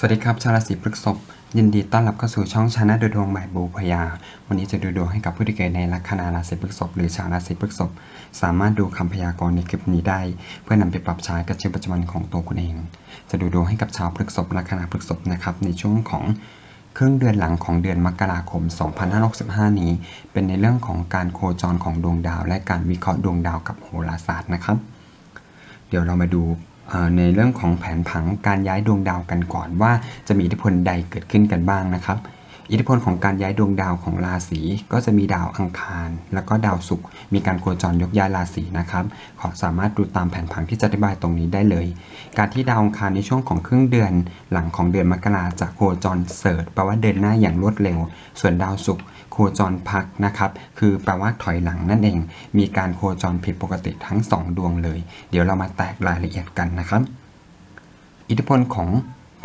สวัสดีครับ ชาวราศีพฤษภยินดีต้อนรับเข้าสู่ช่องชาแนลดูดวงใหม่บูพยา วันนี้จะดูดวงให้กับผู้ที่เกิดในลัคนาราศีพฤษภหรือชาวราศีพฤษภสามารถดูคำพยากรณ์ในคลิปนี้ได้ เพื่อนำไปปรับใช้กับชีวิตประจำวันของตัวคุณเอง จะดูดวงให้กับชาวพฤษภลัคนาพฤษภนะครับในช่วงของครึ่งเดือนหลังของเดือนมกราคม 2565 นี้ เป็นในเรื่องของการโคจรของดวงดาว และการวิเคราะห์ดวงดาวกับโหราศาสตร์นะครับ เดี๋ยวเรามาดู ในเรื่องของแผนผังการย้ายดวงดาวกันก่อนว่าจะมีอิทธิพลใดเกิดขึ้นกันบ้างนะครับ อิทธิพลของการย้ายดวงดาวของราศีก็จะมีดาวอังคาร แล้วก็ดาวศุกร์มีการโคจรยกย้ายราศีนะครับ ขอสามารถดูตามแผนผังที่จะอธิบายตรงนี้ได้เลย การที่ดาวอังคารในช่วงของครึ่งเดือน หลังของเดือนมกราจะโคจรเสริร์แปลว่าเดินหน้าอย่างรวดเร็ว ส่วนดาวศุกร์โคจรพักนะครับ คือแปลว่าถอยหลังนั่นเอง มีการโคจรผิดปกติทั้ง 2 ดวงเลย เดี๋ยวเรามาแตกรายละเอียดกันนะครับ อิทธิพลของ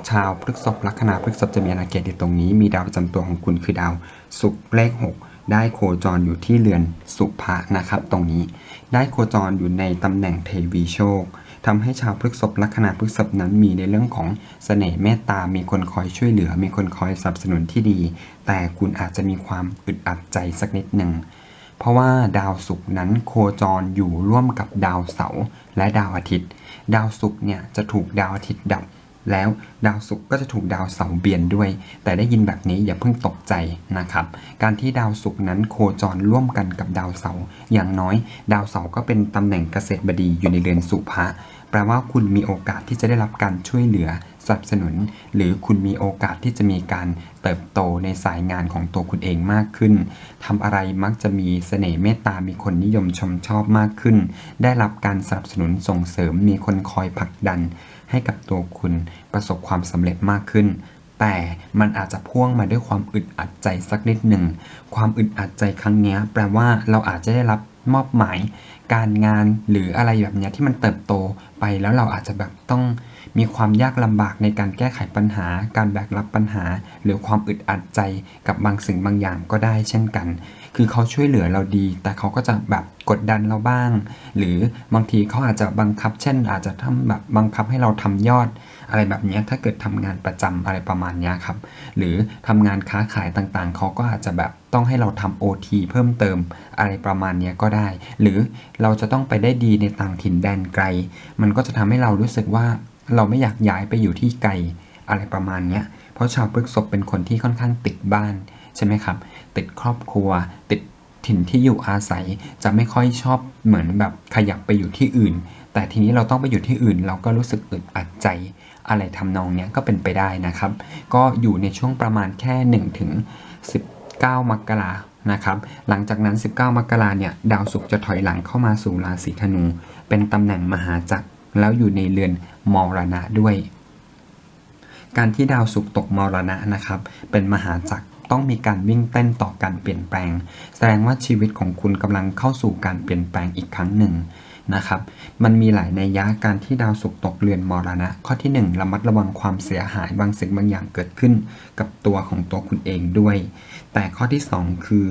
ชาวพฤกษภลัคนาพฤกษภจะมีอาณาเขตอยู่ตรงนี้ มีดาวประจำตัวของคุณคือดาวศุกร์เลข 6 ได้โคจรอยู่ที่เรือนสุภะนะครับ ตรงนี้ ได้โคจรอยู่ในตำแหน่งเทวีโชคทำให้ชาวพฤกษภลัคนาพฤกษภนั้นมีในเรื่องของเสน่ห์เมตตา มีคนคอยช่วยเหลือ มีคนคอยสนับสนุนที่ดี แต่คุณอาจจะมีความอึดอัดใจสักนิดหนึ่ง เพราะว่าดาวศุกร์นั้นโคจรอยู่ร่วมกับดาวเสาร์และดาวอาทิตย์ ดาวศุกร์เนี่ยจะถูกดาวอาทิตย์ดับ แล้วดาวศุกร์ก็จะถูกดาวเสาร์เบียนด้วย แต่ได้ยินแบบนี้อย่าเพิ่งตกใจนะครับ การที่ดาวศุกร์นั้นโคจรร่วมกันกับดาวเสาร์อย่างน้อย ดาวเสาร์ก็เป็นตำแหน่งเกษตรบดีอยู่ในเรือนสุภะแปลว่าคุณมีโอกาสที่จะได้รับการช่วยเหลือ สนับสนุน หรือคุณมีโอกาสที่จะมีการเติบโตในสายงานของตัวคุณเองมากขึ้นทำอะไรมักจะมีเสน่ห์เมตตา มีคนนิยมชมชอบมากขึ้น ได้รับการสนับสนุนส่งเสริม มีคนคอยผลักดัน ให้กับตัวคุณประสบความสำเร็จมากขึ้นแต่มันอาจจะพ่วงมาด้วยความอึดอัดใจสักนิดหนึ่ง ความอึดอัดใจครั้งนี้แปลว่าเราอาจจะได้รับมอบหมาย การงานหรืออะไรแบบนี้ที่มันเติบโตไปแล้วเราอาจจะแบบต้อง มีความยากลำบากในการแก้ไขปัญหา การแบกรับปัญหา หรือความอึดอัดใจกับบางสิ่งบางอย่างก็ได้เช่นกัน คือเขาช่วยเหลือเราดี แต่เขาก็จะแบบกดดันเราบ้าง หรือบางทีเขาอาจจะบังคับ เช่น อาจจะทำแบบบังคับให้เราทำยอด อะไรแบบนี้ถ้าเกิดทำงานประจำอะไรประมาณนี้ครับ หรือทำงานค้าขายต่างๆ เขาก็อาจจะแบบต้องให้เราทำ OT เพิ่มเติมอะไรประมาณนี้ก็ได้ หรือเราจะต้องไปได้ดีในต่างถิ่นแดนไกล มันก็จะทำให้เรารู้สึกว่า เราไม่อยากย้ายไปอยู่ที่ไกลอะไรประมาณเนี้ยเพราะชาวพฤษภเป็นคนที่ค่อนข้างติดบ้านใช่ไหมครับ ติดครอบครัว ติดถิ่นที่อยู่อาศัย จะไม่ค่อยชอบเหมือนแบบขยับไปอยู่ที่อื่น แต่ทีนี้เราต้องไปอยู่ที่อื่น เราก็รู้สึกอึดอัดใจ อะไรทำนองเนี้ยก็เป็นไปได้นะครับ ก็อยู่ในช่วงประมาณแค่1ถึง19 มกรานะครับ หลังจากนั้น 19 มกราเนี่ย ดาวศุกร์จะถอยหลังเข้ามาสู่ราศีธนู เป็นตำแหน่งมหาจักร แล้วอยู่ในเรือนมรณะด้วย การที่ดาวศุกร์ตกมรณะนะครับ เป็นมหาจักรต้องมีการวิ่งเต้นต่อการเปลี่ยนแปลง แสดงว่าชีวิตของคุณกำลังเข้าสู่การเปลี่ยนแปลงอีกครั้งหนึ่งนะครับ มันมีหลายนัยยะการที่ดาวศุกร์ตกเรือนมรณะ ข้อที่ 1 ระมัดระวังความเสียหายบางสิ่งบางอย่างเกิดขึ้น กับตัวของตัวคุณเองด้วย แต่ข้อที่ 2 คือ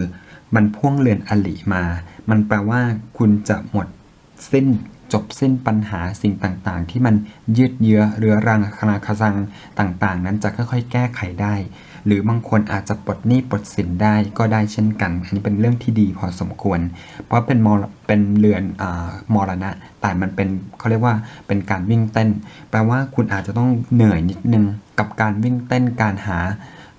มันพ่วงเรือนอลิมา มันแปลว่าคุณจะหมดสิ้น จบสิ้นปัญหาสิ่งต่างๆ ที่มันยืดเยื้อเรื้อรังคณาคาซังต่างๆ นั้นจะค่อยๆ แก้ไขได้ หรือบางคนอาจจะปลดหนี้ปลดสินได้ก็ได้เช่นกัน อันนี้เป็นเรื่องที่ดีพอสมควร เพราะเป็นมรเป็นเรือนอมรณะ แต่มันเป็นเขาเรียกว่าเป็นการวิ่งเต้น แปลว่าคุณอาจจะต้องเหนื่อยนิดนึงกับการวิ่งเต้นการหา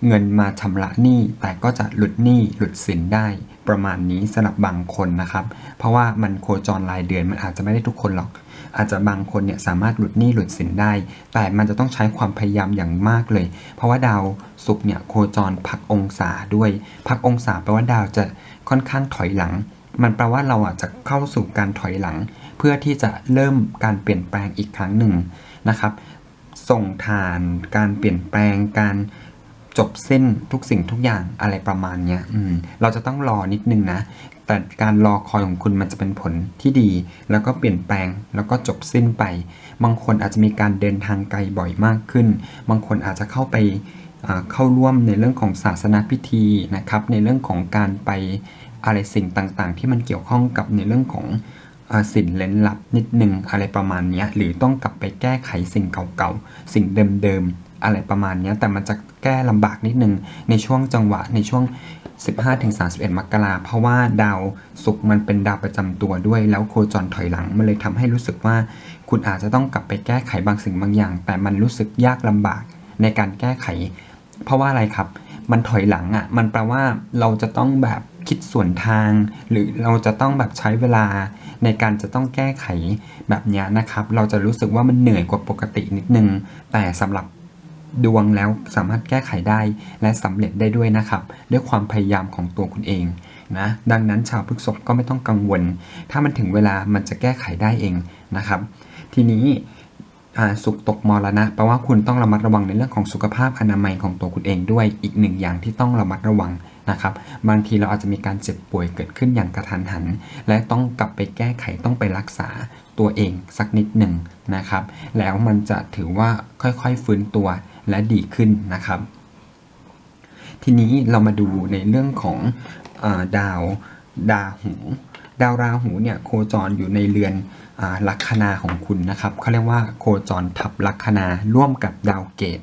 เงินมาชำระหนี้แต่ก็จะหลุดหนี้หลุดสินได้ ประมาณนี้สำหรับบางคนนะครับ เพราะว่ามันโคจรรายเดือนมันอาจจะไม่ได้ทุกคนหรอก อาจจะบางคนเนี่ยสามารถหลุดหนี้หลุดสินได้ แต่มันจะต้องใช้ความพยายามอย่างมากเลย เพราะว่าดาวศุกร์เนี่ยโคจรพักองศาด้วย พักองศาแปลว่าดาวจะค่อนข้างถอยหลัง มันแปลว่าเราอาจจะเข้าสู่การถอยหลัง เพื่อที่จะเริ่มการเปลี่ยนแปลงอีกครั้งหนึ่งนะครับ ส่งทาน การเปลี่ยนแปลงการ จบสิ้นทุกสิ่งทุกอย่างอะไรประมาณเนี้ยอืมเราจะต้องรอนิดนึงนะ แต่การรอคอยของคุณมันจะเป็นผลที่ดี แล้วก็เปลี่ยนแปลง แล้วก็จบสิ้นไป บางคนอาจจะมีการเดินทางไกลบ่อยมากขึ้น บางคนอาจจะเข้าไปเข้าร่วมในเรื่องของศาสนาพิธีนะครับ ในเรื่องของการไปอะไรสิ่งต่างๆ ที่มันเกี่ยวข้องกับในเรื่องของอสิ่งเล้นลับนิดนึงอะไรประมาณนี้หรือต้องกลับไปแก้ไขสิ่งเก่าๆ สิ่งเดิมๆ อะไรประมาณนี้แต่มันจะแก้ลำบากนิดนึงในช่วงจังหวะในช่วง 15-31 มกราเพราะว่าดาวศุกร์มันเป็นดาวประจำตัวด้วย แล้วโคจรถอยหลัง มันเลยทำให้รู้สึกว่า คุณอาจจะต้องกลับไปแก้ไขบางสิ่งบางอย่าง แต่มันรู้สึกยากลำบากในการแก้ไข เพราะว่าอะไรครับ มันถอยหลังอะ่ะ มันแปลว่าเราจะต้องแบบคิดส่วนทาง หรือเราจะต้องแบบใช้เวลาในการจะต้องแก้ไขแบบนี้นะครับ เราจะรู้สึกว่ามันเหนื่อยกว่าปกตินิดนึง แต่สำหรับ ดวงแล้วสามารถแก้ไขได้และสำเร็จได้ด้วยนะครับ ด้วยความพยายามของตัวคุณเองนะดังนั้นชาวพฤษภก็ไม่ต้องกังวล ถ้ามันถึงเวลามันจะแก้ไขได้เองนะครับ ทีนี้สุขตกมรณะแปลว่าคุณต้องระมัดระวังในเรื่องของสุขภาพอนามัยของตัวคุณเองด้วยอีกหนึ่งอย่างที่ต้องระมัดระวัง นะครับบางทีเราอาจจะมีการเจ็บป่วยเกิดขึ้นอย่างกระทันหัน และต้องกลับไปแก้ไขต้องไปรักษาตัวเองสักนิดหนึ่งนะครับ แล้วมันจะถือว่าค่อยๆฟื้นตัวและดีขึ้นนะครับ ทีนี้เรามาดูในเรื่องของอาดาวดาหู ดาวราหูเนี่ยโคจรอยู่ในเรือนอลัคนาของคุณนะครับเขาเรียกว่าโคจรทับลัคนาร่วมกับดาวเกต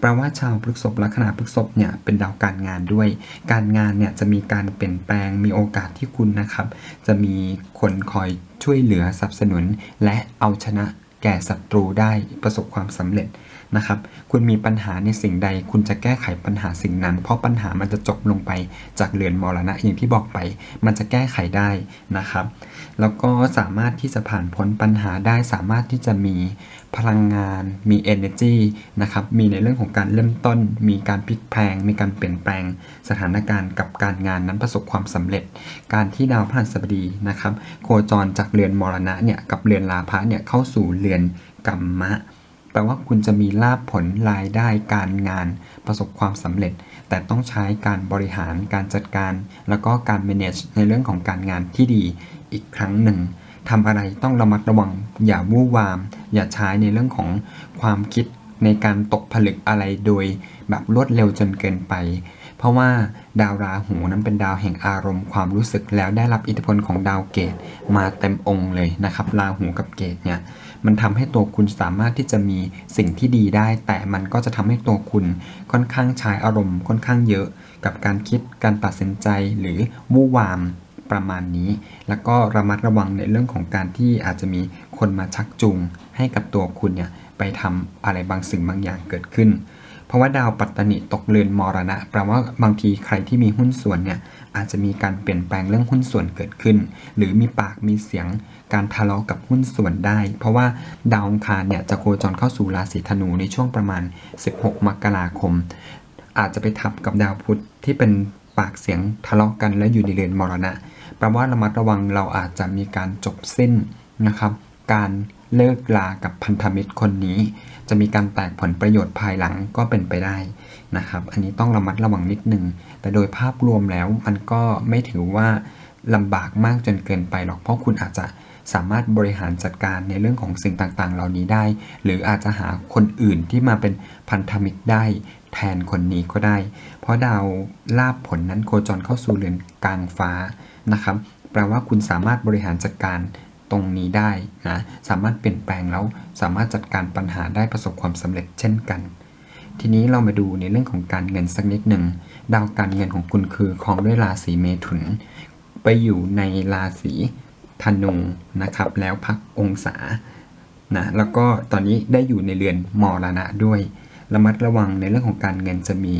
แปลว่าชาวพฤษภลัคนาพฤษภเนี่ยเป็นดาวการงานด้วย การงานเนี่ยจะมีการเปลี่ยนแปลงมีโอกาสที่คุณนะครับ จะมีคนคอยช่วยเหลือสนับสนุน และเอาชนะแก่ศัตรูได้ประสบความสำเร็จนะครับ คุณมีปัญหาในสิ่งใด คุณจะแก้ไขปัญหาสิ่งนั้น เพราะปัญหามันจะจบลงไปจากเรือนมรณะอย่างที่บอกไป มันจะแก้ไขได้นะครับ แล้วก็สามารถที่จะผ่านพ้นปัญหาได้ สามารถที่จะมีพลังงาน มี energy นะครับ มีในเรื่องของการเริ่มต้น มีการพลิกแพลง มีการเปลี่ยนแปลง สถานการณ์กับการงานนั้นประสบความสำเร็จ การที่ดาวพฤหัสบดีนะครับ โคจรจากเรือนมรณะเนี่ยกับเรือนลาภะเนี่ยเข้าสู่เรือนกัมมะแปลว่าคุณจะมีลาภผลรายได้การงานประสบความสำเร็จ แต่ต้องใช้การบริหารการจัดการ แล้วก็การ manage ในเรื่องของการงานที่ดีอีกครั้งหนึ่งทำอะไรต้องระมัดระวัง อย่าวู่วาม อย่าใช้ในเรื่องของความคิดในการตกผลึกอะไรโดยแบบรวดเร็วจนเกินไป เพราะว่าดาวราหูนั้นเป็นดาวแห่งอารมณ์ความรู้สึกแล้วได้รับอิทธิพลของดาวเกตมาเต็มองค์เลยนะครับ ราหูกับเกตเนี่ย มันทำให้ตัวคุณสามารถที่จะมีสิ่งที่ดีได้ แต่มันก็จะทำให้ตัวคุณค่อนข้างใช้อารมณ์ค่อนข้างเยอะ กับการคิดการตัดสินใจหรือวู่วามประมาณนี้ แล้วก็ระมัดระวังในเรื่องของการที่อาจจะมีคนมาชักจูงให้กับตัวคุณเนี่ยไปทำอะไรบางสิ่งบางอย่างเกิดขึ้น เพราะว่าดาวปัตตนิตกเรือนมรณะแปลว่าบางทีใครที่มีหุ้นส่วนเนี่ยอาจจะมีการเปลี่ยนแปลงเรื่องหุ้นส่วนเกิดขึ้น หรือมีปากมีเสียงการทะเลาะกับหุ้นส่วนได้ เพราะว่าดาวองคารเนี่ยจะโคจรเข้าสู่ราศีธนูในช่วงประมาณ 16 มกราคม อาจจะไปทับกับดาวพุธที่เป็นปากเสียงทะเลาะกันและอยู่ในเรือนมรณะแปลว่าระมัดระวังเราอาจจะมีการจบสิ้นนะครับ การ เลิกลากับพันธมิตรคนนี้ จะมีการแตกผลประโยชน์ภายหลังก็เป็นไปได้นะครับ อันนี้ต้องระมัดระวังนิดนึง แต่โดยภาพรวมแล้วมันก็ไม่ถือว่าลำบากมากจนเกินไปหรอกเพราะคุณอาจจะสามารถบริหารจัดการในเรื่องของสิ่งต่างๆ เหล่านี้ได้ หรืออาจจะหาคนอื่นที่มาเป็นพันธมิตรได้แทนคนนี้ก็ได้ เพราะดาวลาบผลนั้นโคจรเข้าสู่เรือนกลางฟ้านะครับ แปลว่าคุณสามารถบริหารจัดการ ตรงนี้ได้นะสามารถเปลี่ยนแปลงแล้วสามารถจัดการปัญหาได้ประสบความสำเร็จเช่นกัน ทีนี้เรามาดูในเรื่องของการเงินสักนิดหนึ่งดาวการเงินของคุณคือครองด้วยราศีเมถุน ไปอยู่ในราศีธนูนะครับแล้วพักองศานะแล้วก็ตอนนี้ได้อยู่ในเรือนมรณะด้วย ระมัดระวังในเรื่องของการเงินจะมี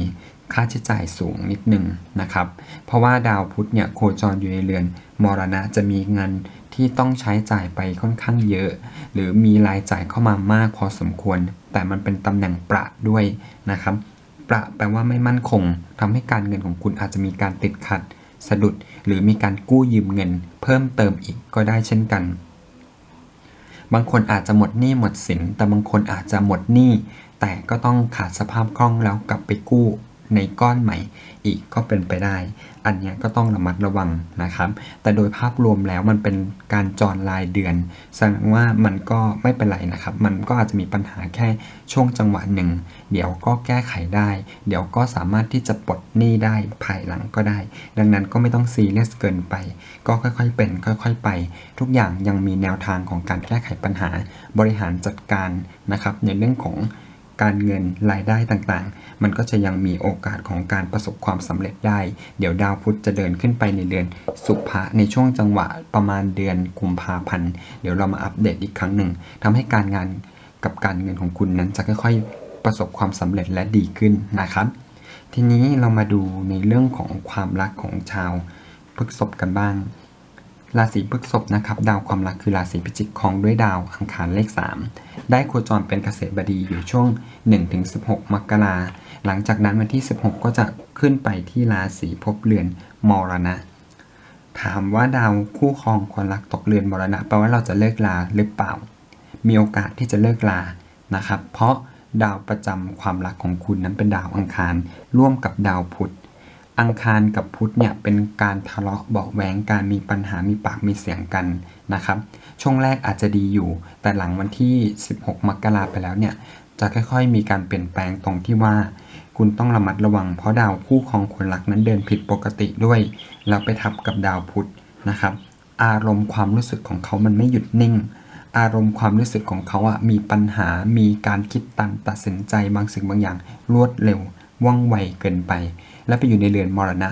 ค่าใช้จ่ายสูงนิดหนึ่งนะครับ เพราะว่าดาวพุธเนี่ยโคจรอยู่ในเรือนมรณะจะมีเงินที่ต้องใช้จ่ายไปค่อนข้างเยอะ หรือมีรายจ่ายเข้ามามากพอสมควร แต่มันเป็นตำแหน่งประด้วยนะครับ ประแปลว่าไม่มั่นคงทำให้การเงินของคุณอาจจะมีการติดขัด สะดุด หรือมีการกู้ยืมเงิน เพิ่มเติมอีกก็ได้เช่นกัน บางคนอาจจะหมดหนี้หมดสิน แต่บางคนอาจจะหมดหนี้แต่ก็ต้องขาดสภาพคล่องแล้วกลับไปกู้ ในก้อนใหม่อีกก็เป็นไปได้ อันนี้ก็ต้องระมัดระวังนะครับ แต่โดยภาพรวมแล้วมันเป็นการจรรายเดือน แสดงว่ามันก็ไม่เป็นไรนะครับ มันก็อาจจะมีปัญหาแค่ช่วงจังหวะหนึ่ง เดี๋ยวก็แก้ไขได้ เดี๋ยวก็สามารถที่จะปลดหนี้ได้ภายหลังก็ได้ ดังนั้นก็ไม่ต้องซีเรียสเกินไป ก็ค่อยๆเป็น ค่อย ๆ ไป ทุกอย่างยังมีแนวทางของการแก้ไขปัญหาบริหารจัดการนะครับในเรื่องของ การเงินรายได้ต่างๆ มันก็จะยังมีโอกาสของการประสบความสำเร็จได้ เดี๋ยวดาวพุธจะเดินขึ้นไปในเดือนสุภะในช่วงจังหวะประมาณเดือนกุมภาพันธ์เดี๋ยวเรามาอัปเดตอีกครั้งหนึ่งทำให้การงานกับการเงินของคุณนั้นจะค่อยๆ ประสบความสำเร็จและดีขึ้นนะครับ ทีนี้เรามาดูในเรื่องของความรักของชาวพฤกษภกันบ้าง ราศีพฤษภนะครับ ดาวความรักคือราศีพิจิกของด้วยดาวอังคารเลข 3 ได้โคจรเป็นเกษตรบดีอยู่ช่วง 1-16 มกราหลังจากนั้นวันที่ 16 ก็จะขึ้นไปที่ราศีภพเรือนมรณะ ถามว่าดาวคู่ครองคนรักตกเรือนมรณะแปลว่าเราจะเลิกลาหรือเปล่า มีโอกาสที่จะเลิกลานะครับ เพราะดาวประจำความรักของคุณนั้นเป็นดาวอังคารร่วมกับดาวพุธ อังคารกับพุธเนี่ยเป็นการทะเลาะเบาะแว้งการมีปัญหามีปากมีเสียงกันนะครับ ช่วงแรกอาจจะดีอยู่ แต่หลังวันที่ 16 มกราไปแล้วเนี่ยจะค่อยๆ มีการเปลี่ยนแปลงตรงที่ว่า คุณต้องระมัดระวังเพราะดาวคู่ครองคนรักนั้นเดินผิดปกติด้วย แล้วไปทับกับดาวพุธนะครับ อารมณ์ความรู้สึกของเขามันไม่หยุดนิ่ง อารมณ์ความรู้สึกของเขาอะมีปัญหามีการคิดตันตัดสินใจบางสิ่งบางอย่างรวดเร็ว ว่องไวเกินไป และไปอยู่ในเรือนมรณะ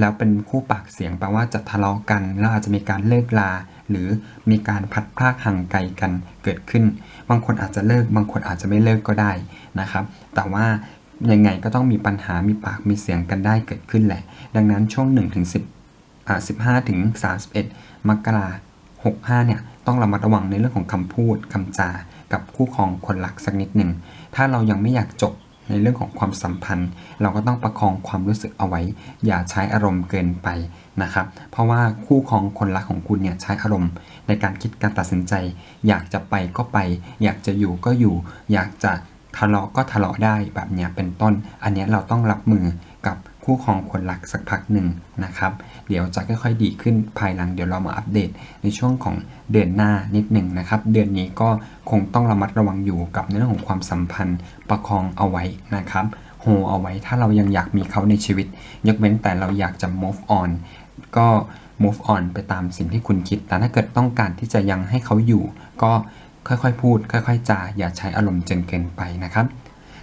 แล้วเป็นคู่ปากเสียงแปลว่าจะทะเลาะกัน แล้วอาจจะมีการเลิกลา หรือมีการพัดพรากห่างไกลกันเกิดขึ้น บางคนอาจจะเลิก บางคนอาจจะไม่เลิกก็ได้นะครับ แต่ว่ายังไงก็ต้องมีปัญหา มีปาก มีเสียงกันได้เกิดขึ้นแหละ ดังนั้นช่วง1ถึง10อ่า15ถึง31 มกราคม65เนี่ยต้องระมัดระวังในเรื่องของคำพูดคำจา กับคู่ครองคนรักสักนิดหนึ่ง ถ้าเรายังไม่อยากจบ ในเรื่องของความสัมพันธ์ เราก็ต้องประคองความรู้สึกเอาไว้ อย่าใช้อารมณ์เกินไปนะครับ เพราะว่าคู่ครองคนรักของคุณเนี่ยใช้อารมณ์ ในการคิดการตัดสินใจ อยากจะไปก็ไป อยากจะอยู่ก็อยู่ อยากจะทะเลาะก็ทะเลาะได้แบบเนี้ยเป็นต้น อันนี้เราต้องรับมือกับ คู่ครองคนรักสักพักหนึ่งนะครับ เดี๋ยวจะค่อยๆดีขึ้นภายหลังเดี๋ยวเรามาอัปเดตในช่วงของเดือนหน้านิดหนึ่งนะครับ เดือนนี้ก็คงต้องระมัดระวังอยู่กับในเรื่องของความสัมพันธ์ประคองเอาไว้นะครับโฮเอาไว้ถ้าเรายังอยากมีเขาในชีวิต ยกเว้นแต่เราอยากจะ move on ก็ move on ไปตามสิ่งที่คุณคิด แต่ถ้าเกิดต้องการที่จะยังให้เขาอยู่ ก็ค่อยๆพูด ค่อยๆจาอย่าใช้อารมณ์จนเกินไปนะครับ